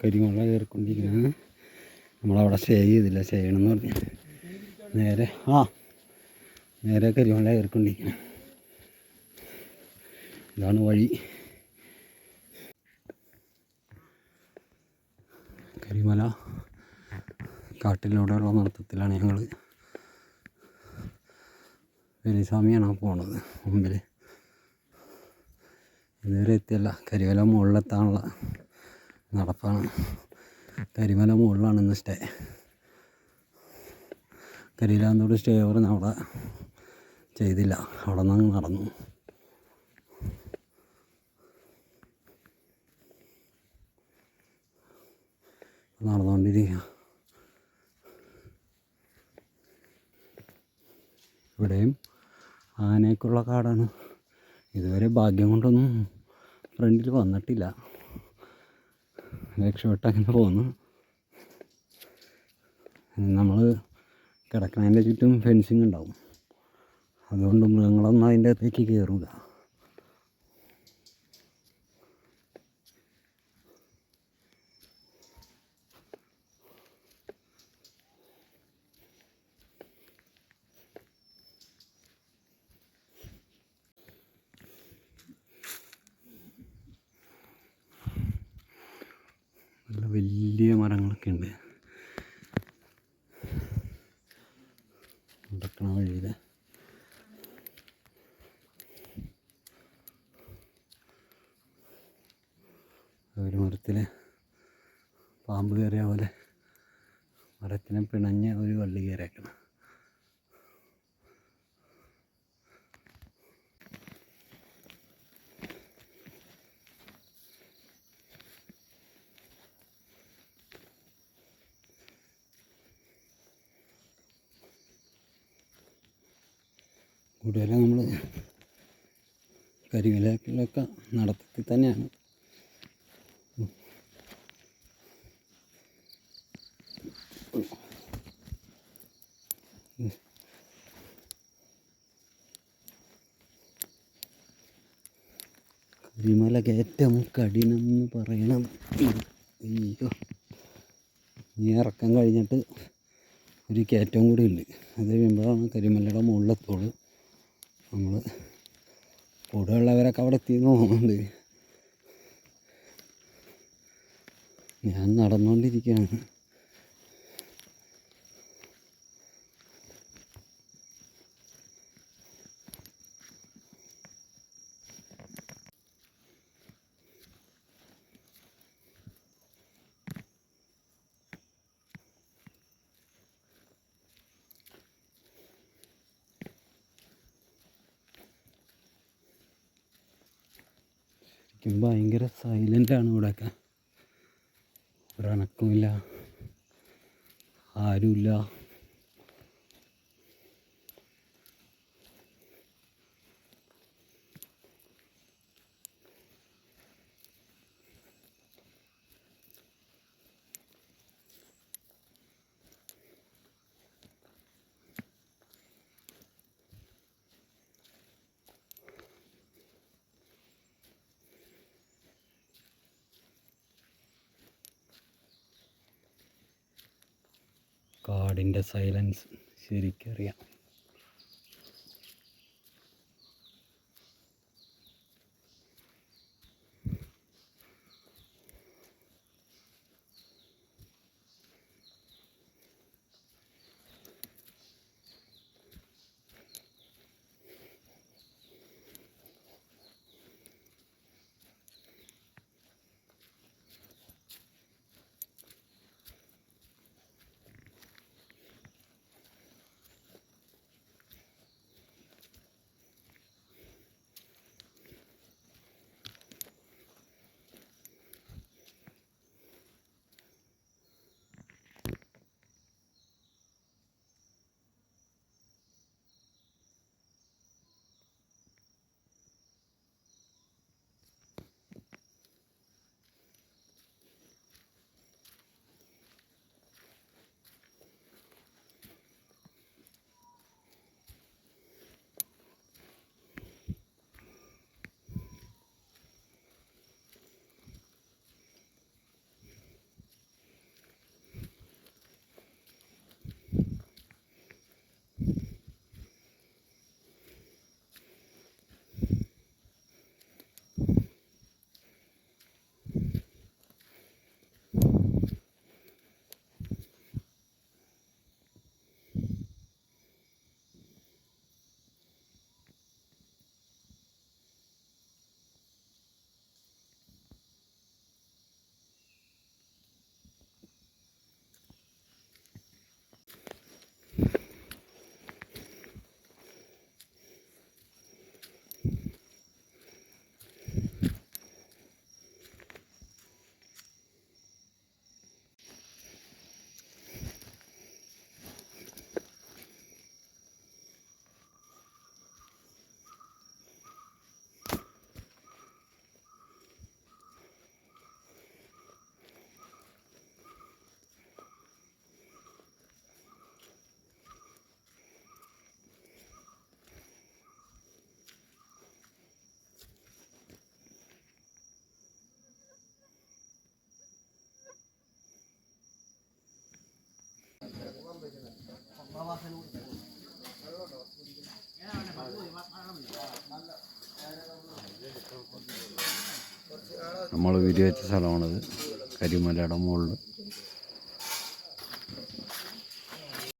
കരിമല കയറിക്കൊണ്ടിരിക്കുന്നത് നമ്മളവിടെ സ്റ്റേ ചെയ്തില്ല. സ്റ്റേ ചെയ്യണമെന്ന് പറഞ്ഞു. നേരെ ആ നേരെ കരിമല കയറിക്കൊണ്ടിരിക്കുന്നത് ഇതാണ് വഴി. കരിമല കാട്ടിലൂടെയുള്ള നടത്തത്തിലാണ് ഞങ്ങൾ വലിയസ്വാമിയാണ് പോണത്. മുമ്പിൽ ഇതുവരെ എത്തിയല്ല. കരിമല മുകളിലെത്താനുള്ള നടപ്പാണ്. കരിമല മുകളിലാണ് ഇന്ന് സ്റ്റേ കരിയിലാന്തോട് സ്റ്റേ പറഞ്ഞ് അവിടെ ചെയ്തില്ല. അവിടെ നിന്ന് നടന്നു. നടന്നുകൊണ്ടിരിക്കുക. ഇവിടെയും ആനയ്ക്കുള്ള കാടാണ്. ഇതുവരെ ഭാഗ്യം കൊണ്ടൊന്നും ഫ്രണ്ടിൽ വന്നിട്ടില്ല. രക്ഷപ്പെട്ട് അങ്ങനെ പോന്നു. നമ്മൾ കിടക്കണതിന്റെ ചുറ്റും ഫെൻസിങ് ഉണ്ടാവും. അതുകൊണ്ട് മൃഗങ്ങളൊന്നും അതിന്റെ അകത്തേക്ക് കയറില്ല നടക്കണ വഴിയിൽ ഒരു മരത്തിൽ പാമ്പ് കയറിയ പോലെ മരത്തിനെ പിണഞ്ഞ് ഒരു വള്ളി കയറിയേക്കണം കൂടുതലും നമ്മൾ കരിവിലൊക്കെ നടത്തി തന്നെയാണ്. കരിമല കയറ്റം കഠിനം എന്ന് പറയണം. അയ്യോ ഈ ഇറക്കം കഴിഞ്ഞിട്ട് ഒരു കയറ്റം കൂടി ഉണ്ട്. അത് കഴിയുമ്പോഴാണ് കരിമലയുടെ മുകളിലെത്തുള്ളൂ. നമ്മൾ കൂടെ ഉള്ളവരൊക്കെ അവിടെ എത്തിയെന്ന് തോന്നുന്നുണ്ട്. ഞാൻ നടന്നുകൊണ്ടിരിക്കുകയാണ് ശരിക്കും ഭയങ്കര സൈലന്റാണ് ഇവിടെയൊക്കെ ഒരണക്കുമില്ല ആരുമില്ല. കാടിന്റെ സൈലൻസ് ശരിക്കറിയാം. നമ്മൾ വിരിവെച്ച സ്ഥലമാണിത്. കരിമലയുടെ മുകളിൽ